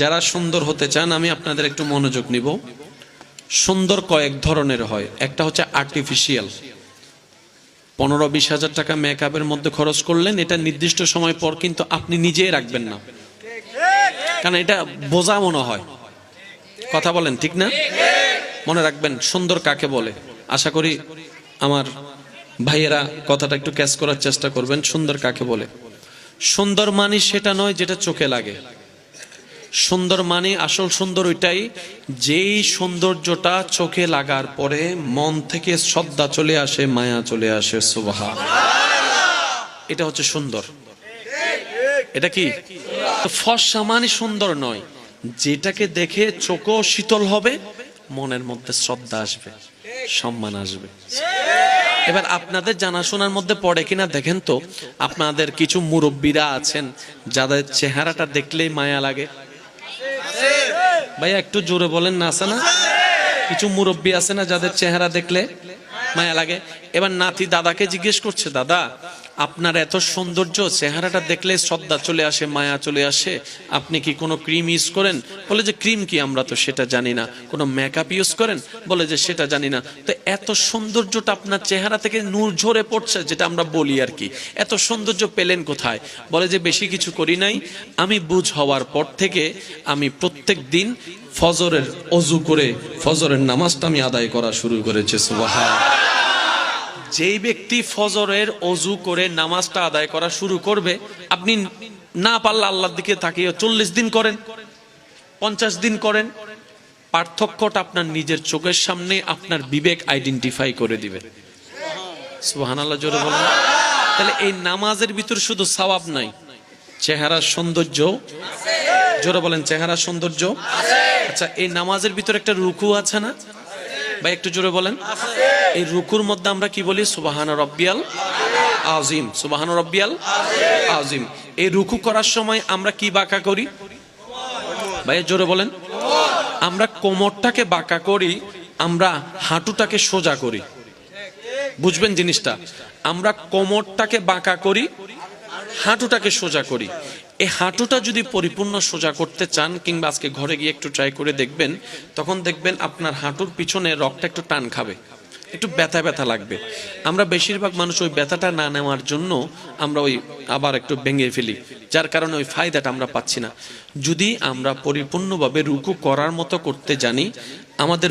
যারা সুন্দর হতে চান, আমি আপনাদের একটু মনোযোগ নিব। সুন্দর কয়েক ধরনের হয়। একটা হচ্ছে আর্টিফিশিয়াল পনেরো বিশ হাজার টাকা মেকআপের মধ্যে খরচ করলেন, এটা নির্দিষ্ট সময় পর কিন্তু আপনি নিজেই রাখবেন না। কারণ এটা বোঝা মনে হয়। কথা বলেন, ঠিক না? মনে রাখবেন, সুন্দর কাকে বলে? আশা করি আমার ভাইয়েরা কথাটা একটু ক্যাচ করার চেষ্টা করবেন, সুন্দর কাকে বলে? সুন্দর মানে সেটা নয় যেটা চোখে লাগে। সুন্দর মানে আসল সুন্দর ওইটাই, যেই সৌন্দর্যটা চোখে লাগার পরে মন থেকে শ্রদ্ধা চলে আসে, মায়া চলে আসে সুবাহা এটা হচ্ছে সুন্দর। এটা কি? ফর্সা মানে সুন্দর নয়। যেটাকে দেখে চোখও শীতল হবে, মনের মধ্যে শ্রদ্ধা আসবে, সম্মান আসবে। এবার আপনাদের জানাশোনার মধ্যে পড়ে কিনা দেখেন তো, আপনাদের কিছু মুরব্বীরা আছেন, যাদের চেহারাটা দেখলেই মায়া লাগে। ভাইয়া, একটু জোরে বলেন না, আছে না? কিছু মুরব্বী আছে না যাদের চেহারা দেখলে মায়া লাগে? এবার নাতি দাদাকে জিজ্ঞেস করছে, দাদা আপনার এত সৌন্দর্য, চেহারাটা দেখলে শ্রদ্ধা চলে আসে, মায়া চলে আসে। আপনি কি কোনো ক্রিম ইউজ করেন? বলে যে ক্রিম কি আমরা তো সেটা জানি না। কোনো মেকআপ ইউজ করেন? বলে যে সেটা জানি না। তো এত সৌন্দর্যটা আপনার চেহারা থেকে নূর ঝরে পড়ছে, যেটা আমরা বলি আর কি। এত সৌন্দর্য পেলেন কোথায়? বলে যে বেশি কিছু করি নাই। আমি বুঝ হওয়ার পর থেকে আমি প্রত্যেক দিন ফজরের অজু করে ফজরের নামাজটা আমি আদায় করা শুরু করেছে সুবাহা যেই ব্যক্তি ফজরের অজু করে নামাজটা আদায় করা শুরু করবে, আপনি না পারলে আল্লাহর দিকে তাকিয়ে চল্লিশ দিন করেন, পঞ্চাশ দিন করেন, পার্থক্যটা আপনার নিজের চোখের সামনে, আপনার বিবেক আইডেন্টিফাই করে দিবে। সুহান আল্লাহ জোরে বলেন। তাহলে এই নামাজের ভিতর শুধু সওয়াব নাই, চেহারার সৌন্দর্য, জোরে বলেন, চেহারার সৌন্দর্য। আচ্ছা এই নামাজের ভিতর একটা রুকু আছে না? ভাই, একটু জোরে বলেন। এই রুকুর মধ্যে আমরা কি বলি? সুবাহান রব্বিয়াল আজিম সুবাহান রব্বিয়াল আজিম এই রুকু করার সময় আমরা কি বাঁকা করি? ভাই জোরে বলেন। আমরা কোমরটাকে বাঁকা করি, আমরা হাঁটুটাকে সোজা করি। বুঝবেন জিনিসটা? আমরা কোমরটাকে বাঁকা করি, হাঁটুটাকে সোজা করি। এই হাঁটুটা যদি পরিপূর্ণ সোজা করতে চান কিংবা আজকে ঘরে গিয়ে একটু ট্রাই করে দেখবেন, তখন দেখবেন আপনার হাঁটুর পিছনে রক্তটা একটু টান খাবে। একটু ব্যথা ব্যথা লাগবে। আমরা বেশিরভাগ মানুষ ওই ব্যথাটা না নেওয়ার জন্য আমরা ওই আবার একটু ভেঙে ফেলি, যার কারণে ওই ফায়দাটা আমরা পাচ্ছি না। যদি আমরা পরিপূর্ণভাবে রুকু করার মতো করতে জানি, আমাদের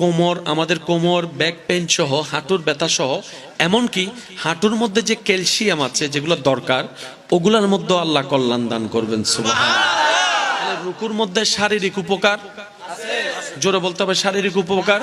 কোমর আমাদের কোমর ব্যাক পেন সহ, হাঁটুর ব্যথা সহ, এমনকি হাঁটুর মধ্যে যে ক্যালসিয়াম আছে, যেগুলো দরকার ওগুলোর মধ্যে আল্লাহ কল্যাণ দান করবেন রুকুর মধ্যে শারীরিক উপকার? জোরে বলতে হবে, শারীরিক উপকার?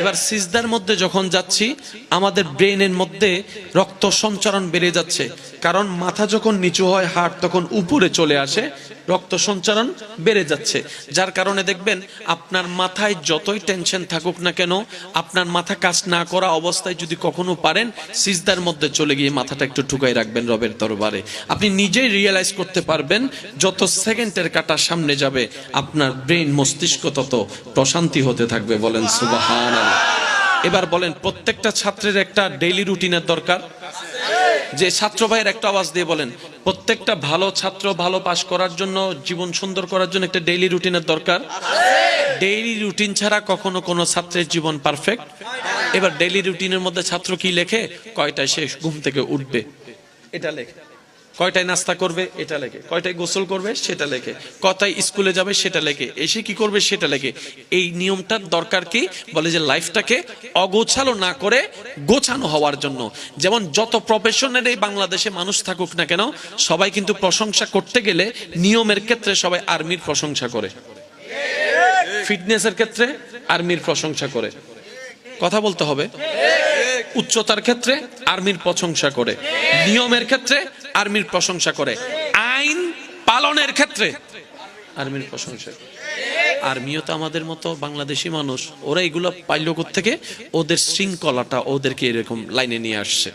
এবার সিজদার মধ্যে যখন যাচ্ছি, আমাদের ব্রেনের মধ্যে রক্ত সঞ্চারণ বেড়ে যাচ্ছে। কারণ মাথা যখন নিচু হয়, হাড় তখন উপরে চলে আসে, রক্ত সঞ্চারণ বেড়ে যাচ্ছে। যার কারণে দেখবেন, আপনার মাথায় যতই টেনশন থাকুক না কেন, আপনার মাথা কাজ না করা অবস্থায় যদি কখনো পারেন, সিজদার মধ্যে চলে গিয়ে মাথাটা একটু ঠুকাই রাখবেন রবের দরবারে। আপনি নিজেই রিয়েলাইজ করতে পারবেন, যত সেকেন্ডের কাটা সামনে যাবে, আপনার ব্রেন মস্তিষ্ক তত প্রশান্তি হতে থাকবে, বলেন সুবাহান এবার বলেন, প্রত্যেকটা ছাত্রের একটা ডেইলি রুটিনের দরকার? যে ছাত্র ভাইয়ের একটা আওয়াজ দিয়ে বলেন, প্রত্যেকটা ভালো ছাত্র ভালো পাশ করার জন্য, জীবন সুন্দর করার জন্য একটা ডেইলি রুটিনের দরকার? ডেইলি রুটিন ছাড়া কখনো কোনো ছাত্রের জীবন পারফেক্ট এবার ডেইলি রুটিনের মধ্যে ছাত্র কি লেখে? কয়টায় সে ঘুম থেকে উঠবে? এটা লেখে। কয়টায় নাস্তা করবে, এটা লেখে। কয়টায় গোসল করবে, সেটা লেখে। কটায় স্কুলে যাবে, সেটা লেখে। এসে কি করবে, সেটা লেখে। এই নিয়মটার দরকার কি? বলে যে লাইফটাকে অগোছালো না করে গোছানো হওয়ার জন্য। যেমন যত প্রফেশনের এই বাংলাদেশে মানুষ থাকুক না কেন, সবাই কিন্তু প্রশংসা করতে গেলে নিয়মের ক্ষেত্রে সবাই আর্মির প্রশংসা করে। ফিটনেসের ক্ষেত্রে আর্মির প্রশংসা করে। কথা বলতে হবে? উচ্চতার ক্ষেত্রে আর্মির প্রশংসা করে। নিয়মের ক্ষেত্রে আর্মির প্রশংসা করে। আইন পালনের ক্ষেত্রে আর্মির প্রশংসা করে। আর্মিও তো আমাদের মতো বাংলাদেশি মানুষ। ওরা এগুলো পাইল থেকে ওদের শৃঙ্খলাটা ওদেরকে এরকম লাইনে নিয়ে আসছে।